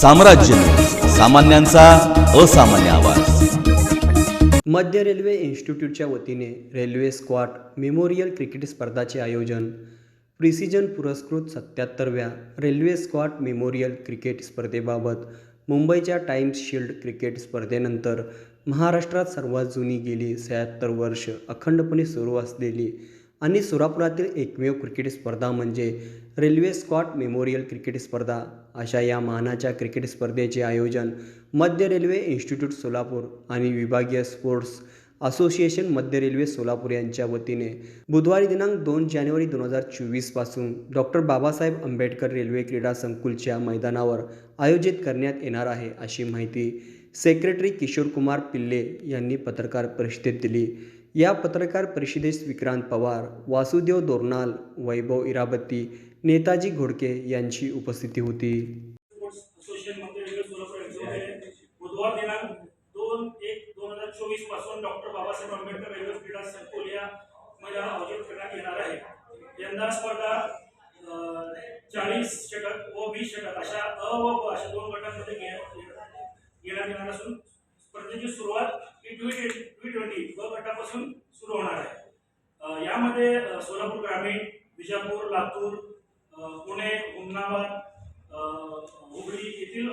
साम्राज्य. सामान्यांचा असामान्य आवाज. मध्य रेल्वे इन्स्टिट्यूटच्या वतीने रेल्वे स्क्वॉट मेमोरियल क्रिकेट स्पर्धाचे आयोजन प्रिसिजन पुरस्कृत सत्याहत्तरव्या रेल्वे स्क्वॉट मेमोरियल क्रिकेट स्पर्धेबाबत मुंबईच्या टाइम्स शिल्ड क्रिकेट स्पर्धेनंतर महाराष्ट्रात सर्वात जुनी गेली शहात्तर वर्ष अखंडपणे सुरू असलेली आणि सोलापुरातील एकमेव क्रिकेट स्पर्धा म्हणजे रेल्वे स्कॉट मेमोरियल क्रिकेट स्पर्धा. अशा या मानाच्या क्रिकेट स्पर्धेचे आयोजन मध्य रेल्वे इन्स्टिट्यूट सोलापूर आणि विभागीय स्पोर्ट्स असोसिएशन मध्य रेल्वे सोलापूर यांच्या वतीने बुधवारी दिनांक दोन जानेवारी दोन हजार चोवीसपासून डॉक्टर बाबासाहेब आंबेडकर रेल्वे क्रीडा संकुलच्या मैदानावर आयोजित करण्यात येणार आहे अशी माहिती सेक्रेटरी किशोरकुमार पिल्ले यांनी पत्रकार परिषदेत दिली. या पत्रकार परिषदेस विक्रांत पवार वासुदेव दोरनाल वैभव इराबत्ती नेताजी घोडके यांची उपस्थिती होती. बुधवार दिनांक दोन एक दोन हजार चोवीसपासून डॉक्टर बाबासाहेब आंबेडकर रेल्वे क्रीडा संकुल या मैदानात आयोजित करण्यात येणार आहे. यंदा स्पर्धा चाळीस षटक व वीस षटक अशा अ व ब अशा दोन गटांमध्ये घेण्यात येणार असून स्पर्धेची सुरुवात ही टी टी ट्वेंटी ब गटापासून सुरू होणार आहे. यामध्ये सोलापूर ग्रामीण विजापूर लातूर पुणे उमनाबाद हुबळी येथील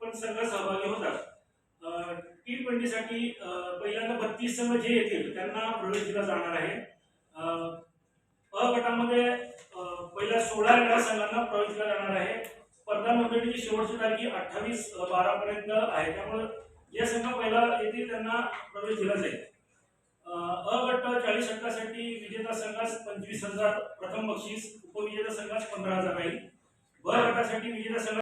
पण संघ सहभागी होतात. टी ट्वेंटीसाठी पहिल्यांदा बत्तीस संघ जे येतील त्यांना प्रवेश दिला जाणार आहे. अ, गटामध्ये पहिल्या सोळा क्रीडा संघांना प्रवेश दिला जाणार आहे. स्पर्धा नोंदणीची शेवटची तारीख अठ्ठावीस बारा पर्यंत आहे. त्यामुळे जे संघ पहिला येतील त्यांना प्रवेश दिला जाईल. अ गट चाळीस षटकासाठी विजेता संघास पंचवीस हजार प्रथम बक्षीस उपविजेता संघास पंधरा हजार राहील. ब गटासाठी विजेता संघ